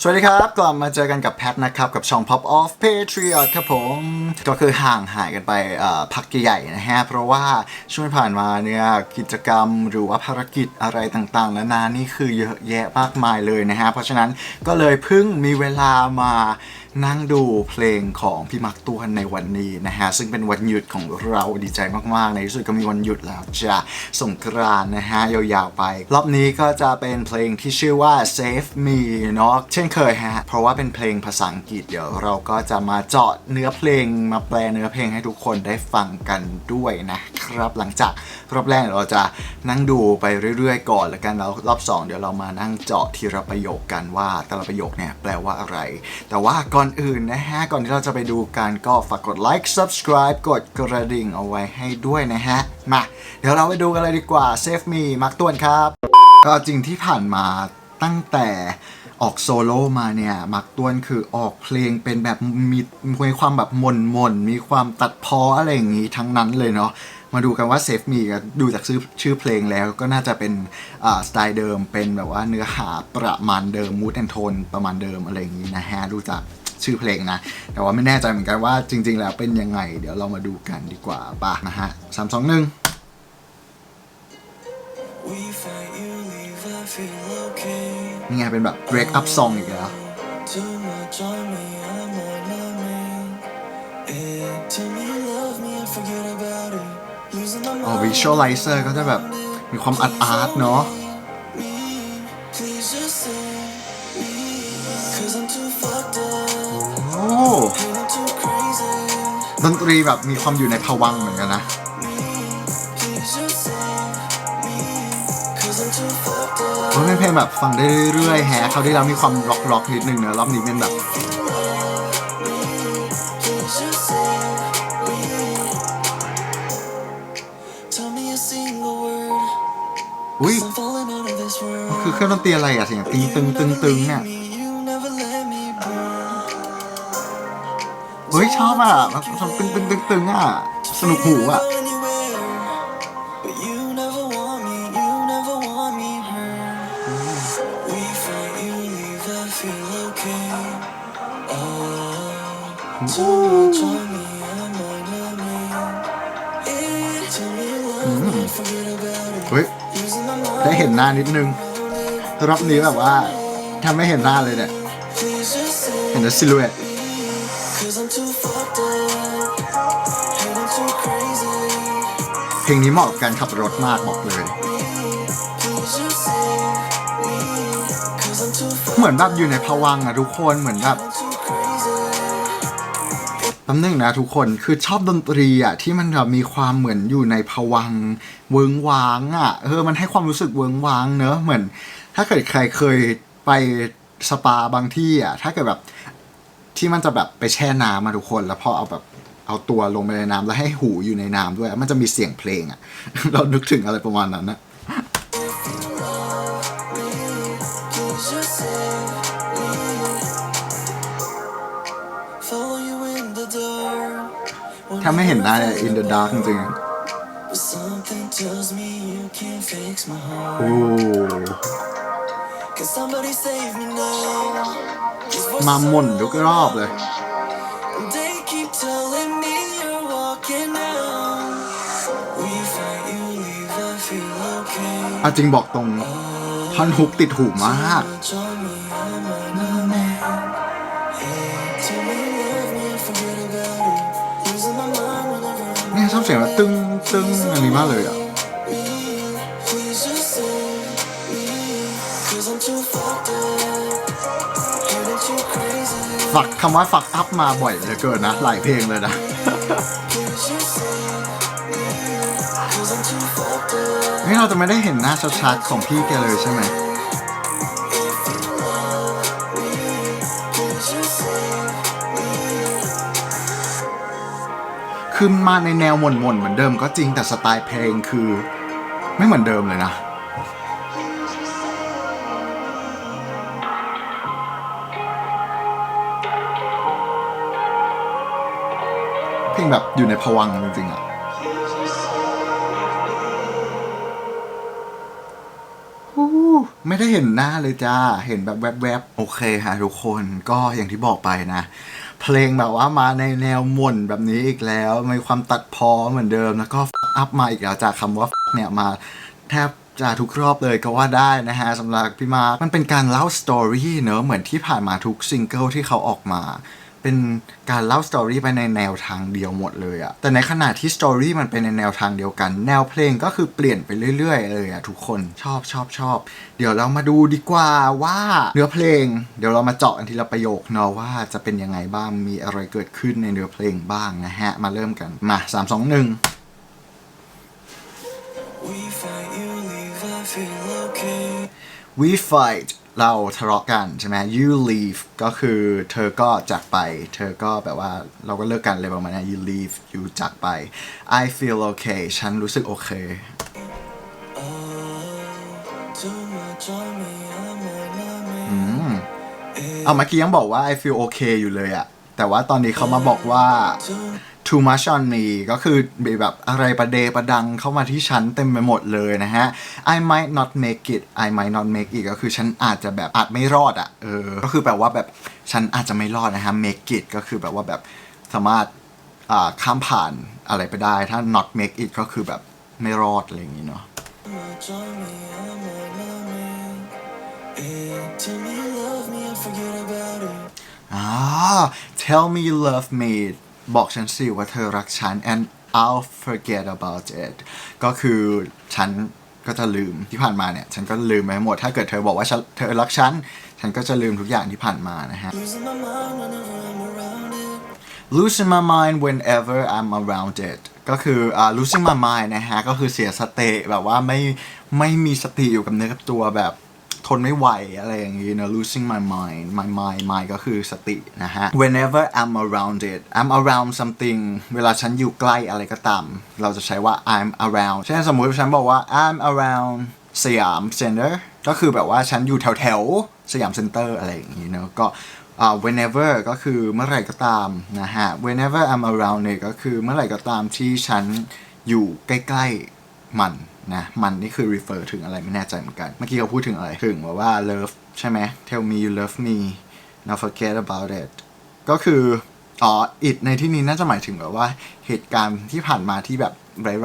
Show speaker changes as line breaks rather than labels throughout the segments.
สวัสดีครับ กลับมาเจอกันกับแพทนะครับ กับช่อง Pop Off Patriot ครับผม ก็คือห่างหายกันไปพักใหญ่ๆนะฮะ เพราะว่าช่วงที่ผ่านมาเนี่ยกิจกรรมหรือว่าภารกิจอะไรต่างๆนานานี่คือเยอะแยะมากมายเลยนะฮะ เพราะฉะนั้นก็เลยเพิ่งมีเวลามา นั่งดูเพลงของพี่มักตวนในวันนี้นะฮะ ซึ่งเป็นวันหยุดของเราดีใจมากๆ ในที่สุดก็มีวันหยุดแล้วจะสงกรานนะฮะ ยาวๆไป รอบนี้ก็จะเป็นเพลงที่ชื่อว่า Save Me เนาะเช่นเคยฮะ เพราะว่าเป็นเพลงภาษาอังกฤษเดี๋ยวเราก็จะมาเจาะเนื้อเพลงมาแปลเนื้อเพลงให้ทุกคนได้ฟังกันด้วยนะครับหลังจาก รอบแรกเราจะนั่งดูไปเรื่อยๆ ก่อนแล้วกันแล้วรอบสองเดี๋ยวเรามานั่งเจาะทีละประโยคกันว่าแต่ละประโยคเนี่ยแปลว่าอะไร แต่ว่าก่อนอื่นนะฮะก่อนที่เราจะไปดูกันก็ฝากกดไลค์ subscribe กดกระดิ่งเอาไว้ให้ด้วยนะฮะมาเดี๋ยวเราไปดูกันเลยดีกว่า Save Me มักตวนครับ ก็จริงที่ผ่านมาตั้งแต่ออกโซโล่มาเนี่ยมักตวนคือออกเพลงเป็นแบบมีมีความแบบมนมนๆมีความตัดเพออะไรอย่างงี้ทั้งนั้นเลยเนาะ มาดูกันว่า Save Me ก็ดูจากชื่อชื่อเพลงแล้วก็น่าจะเป็นสไตล์เดิมเป็นแบบว่าเนื้อหาประมาณเดิมมูดแอนโทนประมาณเดิมอะไรอย่างงี้นะฮะดูจากชื่อเพลงนะ แต่ว่าไม่แน่ใจเหมือนกันว่าจริง ๆ แล้วเป็นยังไง เดี๋ยวเรามาดูกันดีกว่าป่ะนะฮะสามสองหนึ่ง นี่ไงเป็นแบบ break up song อีกแล้ว
Too much on me,
อ๋อ
mind.
visualizer ก็จะแบบมีความอาร์ตอาร์ตเนาะ
Me, please just save me. Cause I'm too fucked up.
โอ้
And I'm too crazy.
ดนตรีแบบมีความอยู่ในภวังค์เหมือนกันนะ
Please just save me. Cause I'm too fucked up.
เพราะเป็นเพลงแบบฟังได้เรื่อยๆแฮะเขาวที่แล้วมีความร็อกร็อกๆนิดนึงนะรอบนี้เป็นแบบ รื่องดนตรีอะไรอะเสียงตึงตึงตึงตึงเนี่ยเฮ้ยชอบอะมันตึงตึงตึงตึงอะสนุกหูอะเฮ้ยได้เห็นหน้านิดนึง รอบนี้แบบว่าถ้าไม่เห็นหน้าเลยเนี่ย เห็นแต่ซิลูเอต
Cause I'm too fucked up And I'm too crazy
เพลงนี้เหมาะกับการขับรถมากบอกเลย เหมือนแบบอยู่ในภวังอะทุกคนเหมือนแบบ แป๊บนึงนะทุกคนคือชอบดนตรีอะที่มันแบบมีความเหมือนอยู่ในภวังเวิงว้างอะเออมันให้ความรู้สึกเวิงว้างเนอะเหมือน ถ้าเกิดใครเคยไปสปาบางที่อะถ้าเกิดแบบที่มันจะแบบไปแช่น้ำมาทุกคน แล้วพอเอาแบบเอาตัวลงไปในน้ำแล้วให้หูอยู่ในน้ำด้วย มันจะมีเสียงเพลงอะ เรานึกถึงอะไรประมาณนั้นนะ ถ้าไม่เห็นหน้าเนี่ย in the dark จริงๆ
But something tells me you can't fix my
โอ้
heart Can somebody save me now These voices
มาหม่นทุกรอบเลย
They keep telling me you're walking out. We fight, you leave, I feel okay.
เอาจริงบอกตรงท่อนฮุกติดหูมาก ชอบเสียงแบบตึ้งตึ้งอันนี้มากเลยอะ
me. Please just save me, cause I'm too fucked up. And I'm too crazy.
ฝักคำว่าฝักอัพมาบ่อยเหลือเกินนะ หลายเพลงเลยนะ
Please just save me, cause I'm too fucked up.
นี่เราจะไม่ได้เห็นหน้าชัดๆของพี่แกเลยใช่ไหม คือมาในแนวหม่นๆเหมือนเดิมก็จริงแต่สไตล์เพลงคือไม่เหมือนเดิมเลยนะเพลงแบบอยู่ในภวังค์จริงๆอะฮู้ไม่ได้เห็นหน้าเลยจ้า เห็นแบบแวบๆ โอเคฮะทุกคนก็อย่างที่บอกไปนะ เพลงแบบว่ามาในแนวม่นแบบนี้อีกแล้ว มีความตัดพอเหมือนเดิม แล้วก็อัพมาอีกแล้วจากคำว่าเนี่ยมาแทบจะทุกรอบเลยก็ว่าได้นะฮะสำหรับพี่มาร์มันเป็นการเล่าสตอรี่เนอะเหมือนที่ผ่านมาทุกซิงเกิลที่เขาออกมา เป็นการเล่าสตอรี่ไปในแนวทางเดียวหมดเลยอะแต่ในขณะที่สตอรี่มันเป็นในแนวทางเดียวกัน แนวเพลงก็คือเปลี่ยนไปเรื่อยๆเลยอะทุกคนชอบชอบชอบ เดี๋ยวเรามาดูดีกว่าว่าเนื้อเพลง เดี๋ยวเรามาเจาะกันทีละประโยคเนาะว่าจะเป็นยังไงบ้างมีอะไรเกิดขึ้นในเนื้อเพลงบ้างนะฮะ มาเริ่มกันมาสามสองหนึ่ง
We fight,
เราทะเลาะกันใช่ไหม you leave ก็คือเธอก็จากไป เธอก็แบบว่าเราก็เลิกกันเลยประมาณนี้ you leave you จากไป I feel okay ฉันรู้สึกโอเค อืม เอาเมื่อกี้ยังบอกว่า I feel okay อยู่เลยอะแต่ว่าตอนนี้เขามาบอกว่า
too
too much on me ก็คือมีแบบอะไรประเดประดังเข้ามาที่ฉันเต็มไปหมดเลยนะฮะ I might not make it I might not make it ก็คือฉันอาจจะแบบอาจไม่รอดอะ่ะเออ ก็คือแปลว่าแบบฉันอาจจะไม่รอดนะฮะ make it ก็คือแบบว่าแบบสามารถอ่าข้ามผ่านอะไรไปได้ ถ้า not make it ก็คือแบบไม่รอดอะไรอย่างงี้เนาะ
much on me, I might not make it. Tell me you love me,
บอกฉันสิว่าเธอรักฉัน and I'll forget about it ก็คือฉันก็จะลืมที่ผ่านมาเนี่ย ฉันก็ลืมไปหมด ถ้าเกิดเธอบอกว่าเธอรักฉัน ฉันก็จะลืมทุกอย่างที่ผ่านมานะฮะ
Losing my mind whenever I'm around it.
losing my mind whenever I'm around it ก็คืออ่า losing my mind นะฮะ ก็คือเสียสติแบบว่าไม่ไม่มีสติอยู่กับเนื้อกับตัวแบบ ทนไม่ไหวอะไรอย่างงี้นะ losing my mind my mind mind ก็คือสตินะฮะ whenever I'm around it I'm around something เวลาฉันอยู่ใกล้อะไรก็ตาม เราจะใช้ว่า I'm around เช่นสมมุติฉันบอกว่า I'm around สยามเซ็นเตอร์ก็คือแบบว่าฉันอยู่แถวแถวสยามเซ็นเตอร์อะไรอย่างงี้เนอะก็อ่า whenever ก็คือเมื่อไหร่ก็ตามนะฮะ whenever I'm around it ก็คือเมื่อไหร่ก็ตามที่ฉันอยู่ใกล้ ๆ มัน นะมันนี่คือ refer ถึงอะไรไม่แน่ใจเหมือนกัน เมื่อกี้เขาพูดถึงอะไร ถึงแบบว่า love ใช่ไหม tell me you love me now forget about it ก็คืออ๋อ it ในที่นี้น่าจะหมายถึงแบบว่าเหตุการณ์ที่ผ่านมาที่แบบ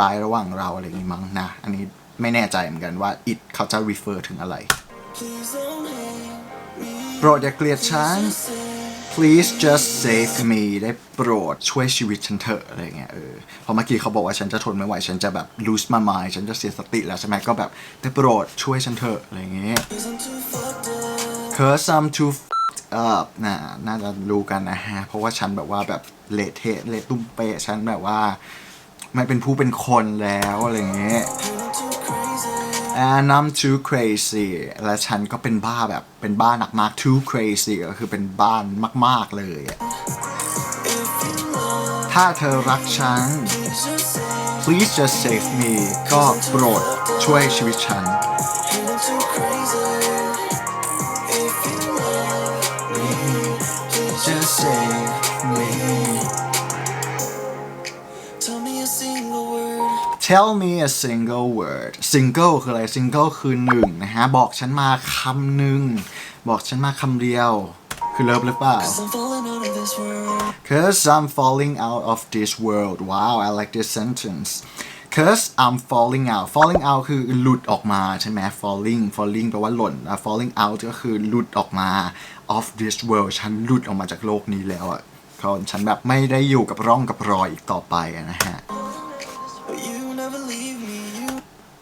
ร้ายๆ ระหว่างเราอะไรอย่างนี้มั้งนะ อันนี้ไม่แน่ใจเหมือนกันว่า it เขาจะ refer ถึงอะไร
Please don't hate me.
โปรดอย่าเกลียดฉัน
Just say
please just save me ได้โปรดช่วยชีวิตฉันเถอะอะไรเงี้ยเออพอเมื่อกี้เขาบอกว่าฉันจะทนไม่ไหว ฉันจะแบบ lose my mind ฉันจะเสียสติแล้วใช่ไหมก็แบบได้โปรดช่วยฉันเถอะอะไรเงี้ย
Cause I'm too fucked up.
cause I'm too up นะน่าจะรู้กันนะฮะ เพราะว่าฉันแบบว่าแบบเละเทะเละตุ้มเปะฉันแบบว่า ไม่เป็นผู้เป็นคนแล้วอะไรเงี้ย
and I'm too crazy
และฉันก็เป็นบ้าแบบเป็นบ้าหนักมาก too crazy ก็คือเป็นบ้านมาก ๆ เลย ถ้าเธอรักฉัน
please just
save me ก็โปรดช่วยชีวิตฉัน
tell me a single word
single คืออะไร single คือหนึ่งนะฮะ บอกฉันมาคำหนึ่ง บอกฉันมาคำเดียว คือเลิฟหรือเปล่า
Cause I'm falling out of this world.
Cause I'm falling out of this world wow I like this sentence Cause I'm falling out falling out คือหลุดออกมาใช่ไหม falling falling แปลว่าหล่นนะ falling out ก็คือหลุดออกมา of this world ฉันหลุดออกมาจากโลกนี้แล้วอะเขาฉันแบบไม่ได้อยู่กับร่องกับรอยอีกต่อไปอะนะฮะ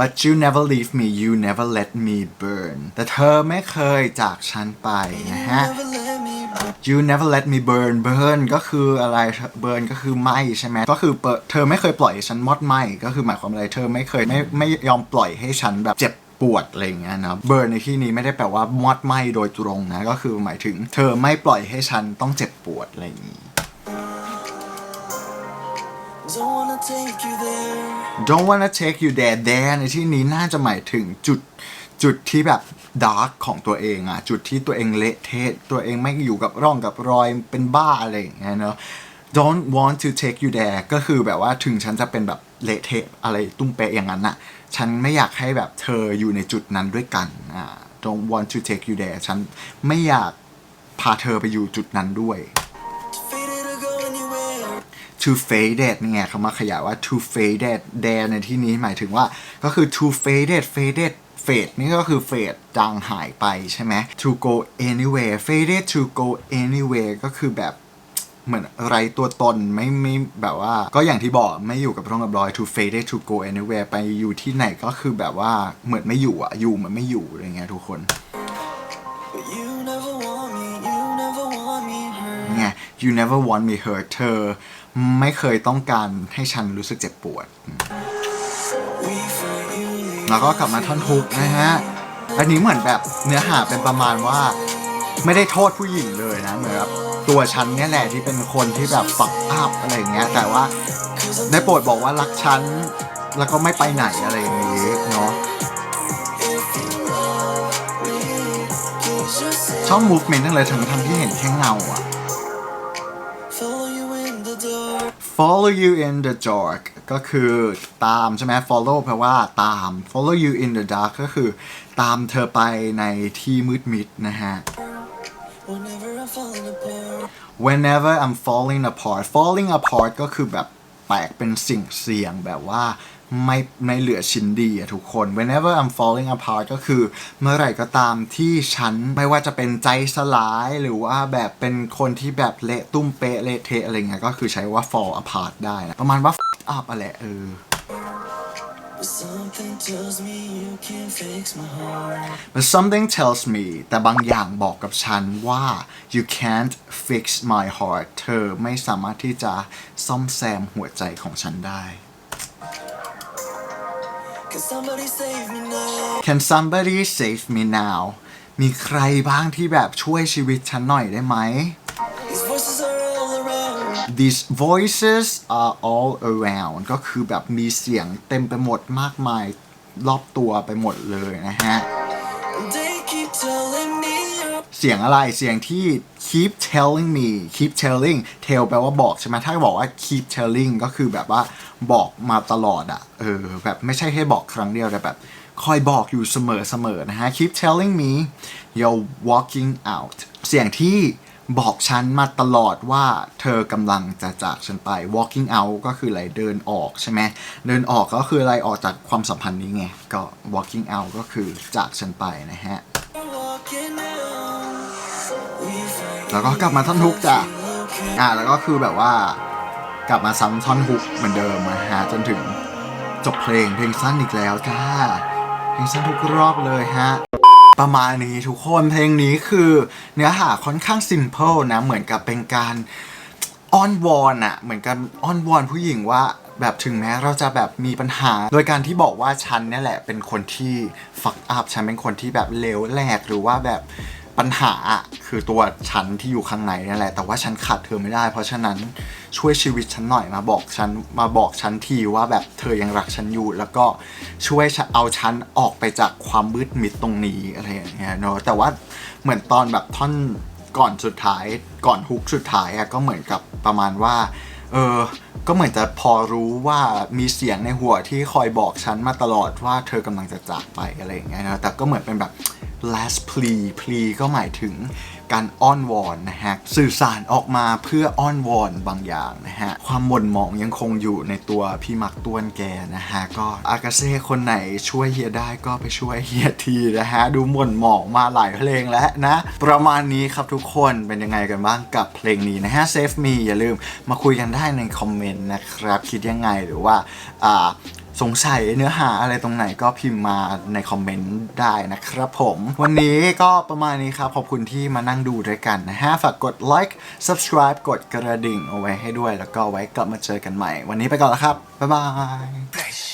But you never leave me you
never let me burn แต่เธอไม่เคยจากฉันไปนะฮะ
never let me burn.
you never let me burn burn ก็คืออะไร burn ก็คือไหมใช่ไหมก็คือเปิดเธอไม่เคยปล่อยให้ฉันมอดไหมก็คือหมายความอะไรเธอไม่เคยไม่ไม่ยอมปล่อยให้ฉันแบบเจ็บปวดอะไรอย่างเงี้ยนะ burn ในที่นี้ไม่ได้แปลว่ามอดไหมโดยตรงนะ ก็คือหมายถึง เธอไม่ปล่อยให้ฉันต้องเจ็บปวดอะไรอย่างงี้
Don't wanna take you there.
don't wanna take you there there ในที่นี้น่าจะหมายถึงจุดจุดที่แบบดาร์กของตัวเองอะจุดที่ตัวเองเละเทะตัวเองไม่อยู่กับร่องกับรอยเป็นบ้าอะไรอย่างเงี้ยเนาะ don't want to take you there ก็คือแบบว่าถึงฉันจะเป็นแบบเละเทะอะไรตุ้มเปะอย่างนั้นน่ะฉันไม่อยากให้แบบเธออยู่ในจุดนั้นด้วยกันอ่า don't want to take you there ฉันไม่อยากพาเธอไปอยู่จุดนั้นด้วย
anywhere.
to faded นี่ไงคำว่าขยายว่า to faded there ในที่นี้หมายถึงว่าก็คือ to faded faded fade นี่ก็คือ fade จางหายไปใช่ไหม to go anywhere faded to go anywhere ก็คือแบบเหมือนไรตัวตนไม่ไม่แบบว่า ก็อย่างที่บอกไม่อยู่กับร่องกับรอย to faded to go anywhere ไปอยู่ที่ไหนก็คือแบบว่าเหมือนไม่อยู่อะอยู่เหมือนไม่อยู่อะไรเงี้ยทุกคน
But you never want me, you never want me hurt.
ไง you never want me hurt เธอ ไม่เคยต้องการให้ฉันรู้สึกเจ็บปวด แล้วก็กลับมาท่อนฮุกนะฮะ อันนี้เหมือนแบบเนื้อหาเป็นประมาณว่าไม่ได้โทษผู้หญิงเลยนะเหมือนแบบตัวฉันเนี่ยแหละที่เป็นคนที่แบบฝักอัพอะไรอย่างเงี้ย แต่ว่าได้โปรดบอกว่ารักฉันแล้วก็ไม่ไปไหนอะไรอย่างงี้เนาะชอบมูฟเมนต์ทั้งเลยทั้งทั้งที่เห็นแค่เงาอะ
follow you in the dark
ก็คือตามใช่ไหม follow แปลว่าตาม follow you in the dark ก็คือตามเธอไปในที่มืดมิดนะฮะ
Whenever I'm falling apart.
whenever I'm falling apart falling apart ก็คือแบบ แตกเป็นสิ่งเสี่ยงแบบว่าไม่ไม่เหลือชิ้นดีอะทุกคน whenever I'm falling apart ก็คือเมื่อไหร่ก็ตามที่ฉันไม่ว่าจะเป็นใจสลายหรือว่าแบบเป็นคนที่แบบเละตุ้มเปะเละเทะอะไรเงี้ยก็คือใช้ว่า fall apart ได้นะประมาณว่า up อะไรเออ
But something tells me you can't fix my heart.
but something tells me แต่บางอย่างบอกกับฉันว่า you can't fix my heart เธอไม่สามารถที่จะซ่อมแซมหัวใจของฉันได้
Can somebody save me now?
Can somebody save me now มีใครบ้างที่แบบช่วยชีวิตฉันหน่อยได้ไหม
These voices are all around
ก็คือแบบมีเสียงเต็มไปหมดมากมายรอบตัวไปหมดเลยนะฮะ
And they keep telling me you're
เสียงอะไรเสียงที่ keep telling me keep telling tell แปลว่าบอกใช่ไหมถ้าบอกว่า keep telling ก็คือแบบว่าบอกมาตลอดอะเออแบบไม่ใช่แค่บอกครั้งเดียวแต่แบบคอยบอกอยู่เสมอเสมอนะฮะ keep telling me you're walking out เสียงที่ บอกฉันมาตลอดว่าเธอกำลังจะจากฉันไป walking out ก็คืออะไรเดินออกใช่ไหมเดินออกก็คืออะไรออกจากความสัมพันธ์นี้ไง ก็ walking out ก็คือจากฉันไปนะฮะ แล้วก็กลับมาท่อนฮุกจ้ะอ่าแล้วก็คือแบบว่ากลับมาซ้ำท่อนฮุกเหมือนเดิมนะฮะจนถึงจบเพลงเพลงสั้นอีกแล้วจ้าเพลงสั้นทุกรอบเลยฮะ ประมาณนี้ทุกคนเพลงนี้คือเนื้อหาค่อนข้างสิมเพิลนะ เหมือนกับเป็นการอ้อนวอนอะเหมือนกันอ้อนวอนผู้หญิงว่าแบบถึงแม้เราจะแบบมีปัญหา โดยการที่บอกว่าฉันเนี่ยแหละเป็นคนที่ฟักอัพฉันเป็นคนที่แบบเลวแหลกหรือว่าแบบ ปัญหาอะคือตัวฉันที่อยู่ข้างในนั่นแหละ แต่ว่าฉันขาดเธอไม่ได้ เพราะฉะนั้นช่วยชีวิตฉันหน่อยมาบอกฉันมาบอกฉันทีว่าแบบเธอยังรักฉันอยู่ แล้วก็ช่วยเอาฉันออกไปจากความมืดมิดตรงนี้อะไรอย่างเงี้ยเนาะแต่ว่าเหมือนตอนแบบท่อนก่อนสุดท้ายก่อนฮุกสุดท้ายอะก็เหมือนกับประมาณว่า เออ ก็เหมือนจะพอรู้ว่ามีเสียงในหัวที่คอยบอกฉันมาตลอดว่าเธอกำลังจะจากไปอะไรอย่างเงี้ยนะ แต่ก็เหมือนเป็นแบบ last plea plea ก็หมายถึง การอ้อนวอนนะฮะสื่อสารออกมาเพื่ออ้อนวอนบางอย่างนะฮะความหม่นหมองยังคงอยู่ในตัวพี่มักต้วนแกนะฮะก็อากาเซ่คนไหนช่วยเฮียได้ก็ไปช่วยเฮียทีนะฮะดูหม่นหมองมาหลายเพลงแล้วนะ ประมาณนี้ครับทุกคนเป็นยังไงกันบ้างกับเพลงนี้นะฮะ Save Me อย่าลืมมาคุยกันได้ในคอมเมนต์นะครับ คิดยังไงหรือว่าอ่า สงสัยเนื้อหาอะไรตรงไหนก็พิมพ์มาในคอมเมนต์ได้นะครับผม วันนี้ก็ประมาณนี้ครับ ขอบคุณที่มานั่งดูด้วยกันนะฮะ ฝากกดไลค์ subscribe กดกระดิ่งเอาไว้ให้ด้วย แล้วก็ไว้กลับมาเจอกันใหม่ วันนี้ไปก่อนแล้วครับ บ๊ายบาย